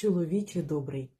чоловіче добрий,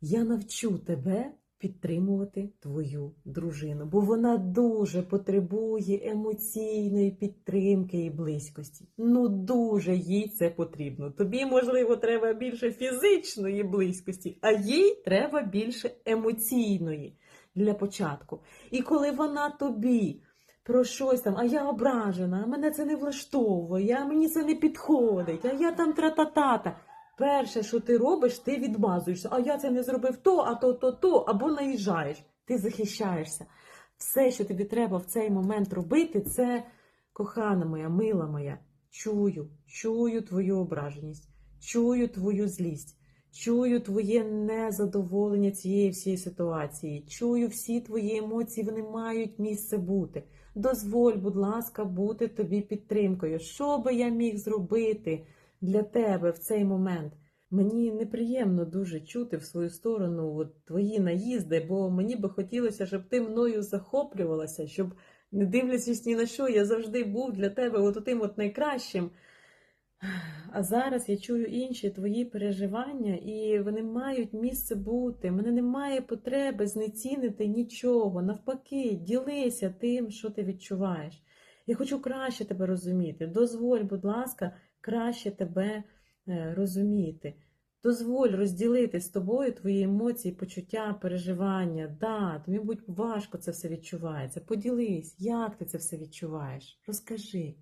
я навчу тебе підтримувати твою дружину, бо вона дуже потребує емоційної підтримки і близькості. Ну, дуже їй це потрібно. Тобі, можливо, треба більше фізичної близькості, а їй треба більше емоційної для початку. І коли вона тобі про щось там, а я ображена, а мене це не влаштовує, а мені це не підходить, а я там тра-та-та-та. Перше, що ти робиш, ти відмазуєшся. А я це не зробив то, а то, то, то, або наїжджаєш. Ти захищаєшся. Все, що тобі треба в цей момент робити, це кохана моя, мила моя. Чую, чую твою ображеність, чую твою злість, чую твоє незадоволення цієї всієї ситуації, чую всі твої емоції, вони мають місце бути. Дозволь, будь ласка, бути тобі підтримкою. Що би я міг зробити для тебе в цей момент? Мені неприємно дуже чути в свою сторону от, твої наїзди, бо мені би хотілося, щоб ти мною захоплювалася, щоб, не дивлячись ні на що, я завжди був для тебе от тим от найкращим. А зараз я чую інші твої переживання, і вони мають місце бути. Мене немає потреби знецінити нічого. Навпаки, ділися тим, що ти відчуваєш. Я хочу краще тебе розуміти. Дозволь, будь ласка, краще тебе е, розуміти. Дозволь розділити з тобою твої емоції, почуття, переживання. Да, тобі, будь важко це все відчувається. Поділись, як ти це все відчуваєш. Розкажи.